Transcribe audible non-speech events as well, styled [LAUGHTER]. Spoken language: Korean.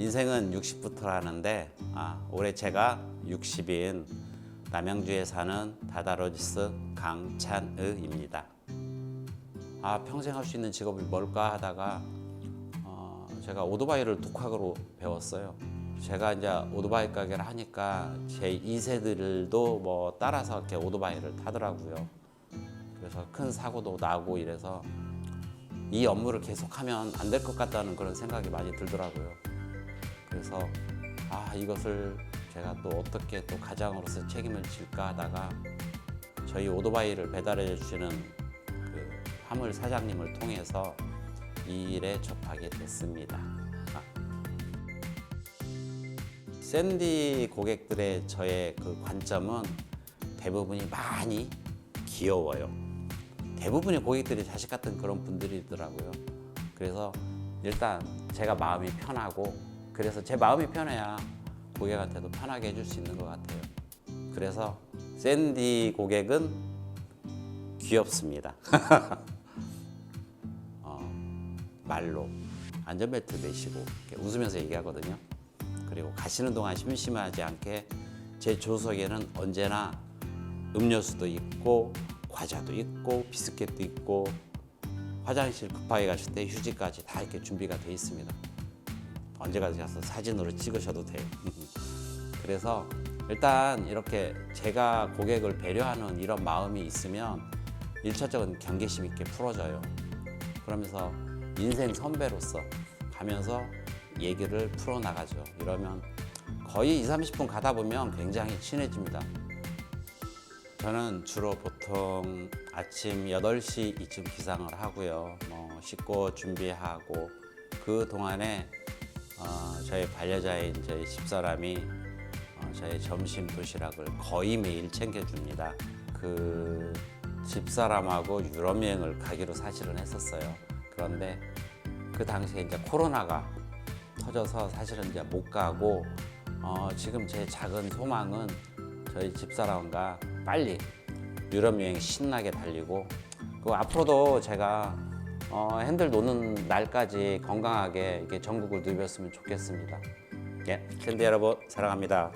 인생은 60부터라는데 아, 올해 제가 60인 남양주에 사는 다다로지스 강찬의입니다. 아 평생 할 수 있는 직업이 뭘까 하다가 어, 제가 오토바이를 독학으로 배웠어요. 제가 이제 오토바이 가게를 하니까 제 2세들도 뭐 따라서 이렇게 오토바이를 타더라고요. 그래서 큰 사고도 나고 이래서 이 업무를 계속하면 안 될 것 같다는 그런 생각이 많이 들더라고요. 그래서 아 이것을 제가 또 어떻게 또 가장으로서 책임을 질까 하다가 저희 오토바이를 배달해 주시는 그 화물 사장님을 통해서 이 일에 접하게 됐습니다. 아. 샌디 고객들의 저의 그 관점은 대부분이 많이 귀여워요. 대부분의 고객들이 자식 같은 그런 분들이더라고요. 그래서 일단 제가 마음이 편하고 그래서 제 마음이 편해야 고객한테도 편하게 해줄 수 있는 것 같아요. 그래서 샌디 고객은 귀엽습니다. [LAUGHS] 어, 말로 안전벨트 매시고 웃으면서 얘기하거든요. 그리고 가시는 동안 심심하지 않게 제 조석에는 언제나 음료수도 있고 과자도 있고 비스켓도 있고 화장실 급하게 가실 때 휴지까지 다 이렇게 준비가 돼 있습니다. 언제까지 가서 사진으로 찍으셔도 돼요. [LAUGHS] 그래서 일단 이렇게 제가 고객을 배려하는 이런 마음이 있으면 일차적인 경계심 있게 풀어져요. 그러면서 인생 선배로서 가면서 얘기를 풀어나가죠. 이러면 거의 2, 30분 가다 보면 굉장히 친해집니다. 저는 주로 보통 아침 8시 이쯤 기상을 하고요. 뭐 씻고 준비하고 그 동안에 어, 저희 반려자인 저희 집사람이 어, 저희 점심 도시락을 거의 매일 챙겨줍니다. 그 집사람하고 유럽 여행을 가기로 사실은 했었어요. 그런데 그 당시에 이제 코로나가 터져서 사실은 이제 못 가고 어, 지금 제 작은 소망은 저희 집사람과 빨리 유럽 여행 신나게 달리고 그 앞으로도 제가 어, 핸들 노는 날까지 건강하게 이렇게 전국을 누볐으면 좋겠습니다. 예, 샌디 여러분 사랑합니다.